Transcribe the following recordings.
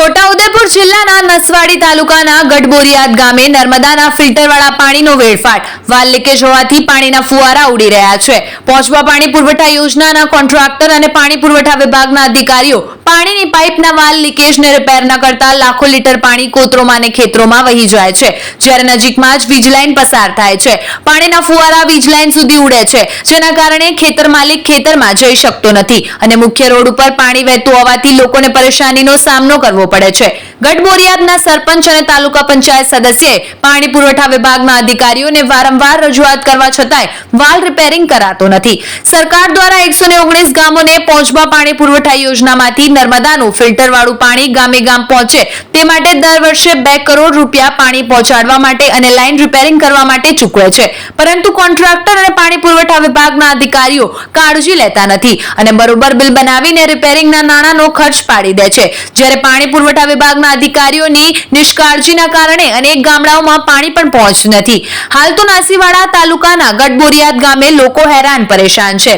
છોટાઉદેપુર જિલ્લાના નસવાડી તાલુકાના ગઢબોરિયાદ ગામે નર્મદાના ફિલ્ટરવાળા પાણીનો વેડફાટ, વાલ લીકેજ હોવાથી પાણીના ફુવારા ઉડી રહ્યા છે. પહોંચવા પાણી પુરવઠા યોજનાના કોન્ટ્રાક્ટર અને પાણી પુરવઠા વિભાગના અધિકારીઓ પાણીની પાઇપના વાલ લીકેજને રિપેર ન કરતા લાખો લીટર પાણી કોતરોમાં અને ખેતરોમાં વહી જાય છે. જ્યારે નજીકમાં જ વીજ લાઇન પસાર થાય છે. પાણીના ફુવારા વીજ લાઇન સુધી ઉડે છે, જેના કારણે ખેતર માલિક ખેતરમાં જઈ શકતો નથી. અને મુખ્ય રોડ ઉપર પાણી વહેતું હોવાથી લોકોને પરેશાનીનો સામનો કરવો પડે છે. ગઢબોરિયાદના સરપંચ અને તાલુકા પંચાયત સદસ્યએ પાણી પુરવઠા વિભાગના અધિકારીઓને વારંવાર રજૂઆત કરવા છતાંય વાલ રિપેરિંગ કરાતો નથી. સરકાર દ્વારા એકસો ગામોને પહોંચવા પાણી પુરવઠા યોજનામાંથી નર્મદાનું ફિલ્ટરવાળું પાણી ગામે ગામ પહોંચે તે માટે દર વર્ષે બે કરોડ રૂપિયા પાણી પહોંચાડવા માટે અને લાઇન રિપેરિંગ કરવા માટે ચૂકવે છે. પરંતુ કોન્ટ્રાક્ટર અને પાણી પુરવઠા વિભાગના અધિકારીઓ કાળજી લેતા નથી અને બરોબર બિલ બનાવીને રિપેરિંગના નાણાંનો ખર્ચ પાડી દે છે. જ્યારે પાણી પુરવઠા વિભાગના અધિકારીઓની નિષ્કાળજીના કારણે અનેક ગામડાઓમાં પાણી પણ પહોંચ્યું નથી. હાલ તો નાસીવાડા તાલુકાના ગઢબોરિયાદ ગામે લોકો હેરાન પરેશાન છે.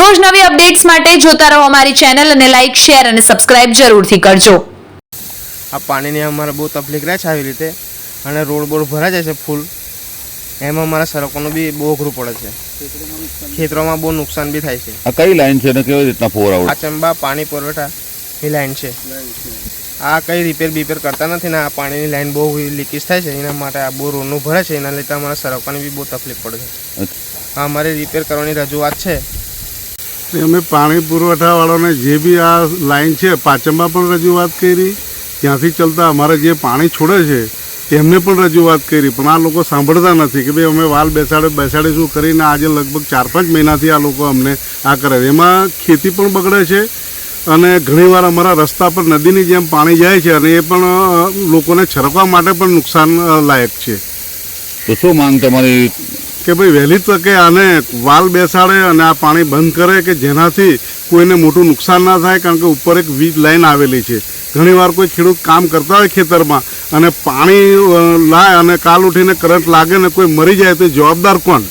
રોજ નવી અપડેટ્સ માટે જોતા રહો અમારી ચેનલ અને લાઇક શેર અને સબસ્ક્રાઇબ જરૂરથી કરજો. આ પાણીની અમારે બહુ તકલીફ રહે છે આવી રીતે. અને રોડ બોડ ભરાઈ જાય છે ફૂલ. એમાં અમારા સરકોનું બી બહુ અઘરું પડે છે. ખેતરોમાં બહુ નુકસાન બી થાય છે. આ કઈ લાઈન છે ને? કેવી રીતના ફોર આ ચંબા પાણી પુરવઠા. એ લાઈન છે. આ કઈ રિપેર બીપેર કરતા નથી ને આ પાણીની લાઈન બહુ લીકેજ થાય છે એના માટે આ બહુ રોડનું ભરે છે એના લીધે અમારા સડકોની બી બહુ તકલીફ પડે છે. આ અમારે રિપેર કરવાની રજૂઆત છે. તે અમે પાણી પુરવઠાવાળાને જે બી આ લાઈન છે પાચમમાં પણ રજૂઆત કરી. ત્યાંથી ચાલતા અમારે જે પાણી છોડે છે એમને પણ રજૂઆત કરી. પણ આ લોકો સાંભળતા નથી કે ભાઈ અમે વાલ બેસાડે બેસાડીશું કરીને આજે લગભગ ચાર પાંચ મહિનાથી આ લોકો અમને આ કરે એમાં ખેતી પણ બગડે છે અને ઘણીવાર અમારા રસ્તા પર નદીની જેમ પાણી જાય છે અને એ પણ લોકોને છરકવા માટે પણ નુકસાન લાયક છે. તો શું માંગ તમારી? કે ભાઈ વહેલી તકે આને વાલ બેસાડે અને આ પાણી બંધ કરે કે જેનાથી કોઈને મોટું નુકસાન ના થાય કારણ કે ઉપર એક વીજ લાઈન આવેલી છે. ઘણીવાર કોઈ ખેડૂત કામ કરતા હોય ખેતરમાં અને પાણી લાય અને કાલ ઉઠીને કરંટ લાગે ને કોઈ મરી જાય તો જવાબદાર કોણ?